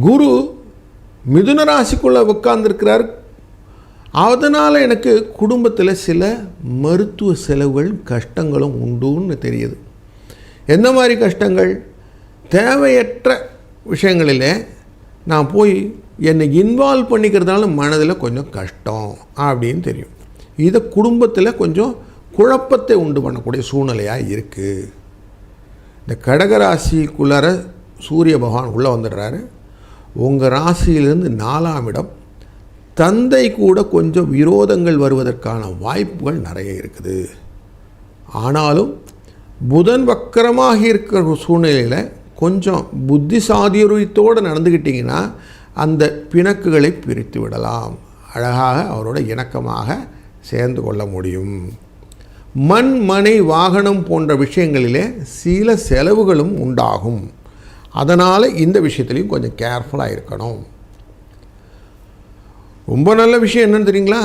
குரு மிதுன ராசிக்குள்ளே உட்கார்ந்துருக்கிறார் அதனால் எனக்கு குடும்பத்தில் சில மருத்துவ செலவுகள் கஷ்டங்களும் உண்டுன்னு தெரியுது. என்ன மாதிரி கஷ்டங்கள்? தேவையற்ற விஷயங்களில் நான் போய் என்னை இன்வால்வ் பண்ணிக்கிறதுனால மனதில் கொஞ்சம் கஷ்டம் அப்படின்னு தெரியும். இதை குடும்பத்தில் கொஞ்சம் குழப்பத்தை உண்டு பண்ணக்கூடிய சூழ்நிலையாக இருக்குது இந்த கடகராசிக்குள்ளார சூரிய பகவான் உள்ளே வந்துடுறாரு. உங்கள் ராசியிலிருந்து நாலாம் இடம் தந்தை கூட கொஞ்சம் விரோதங்கள் வருவதற்கான வாய்ப்புகள் நிறைய இருக்குது. ஆனாலும் புதன் வக்கரமாக இருக்கிற சூழ்நிலையில் கொஞ்சம் புத்திசாதியுரியத்தோடு நடந்துக்கிட்டிங்கன்னா அந்த பிணக்குகளை பிரித்து விடலாம். அழகாக அவரோட இணக்கமாக சேர்ந்து கொள்ள முடியும். மண் மனை வாகனம் போன்ற விஷயங்களிலே சில செலவுகளும் உண்டாகும். அதனால் இந்த விஷயத்துலையும் கொஞ்சம் கேர்ஃபுல்லாக இருக்கணும். ரொம்ப நல்ல விஷயம் என்னென்னு தெரியுங்களா?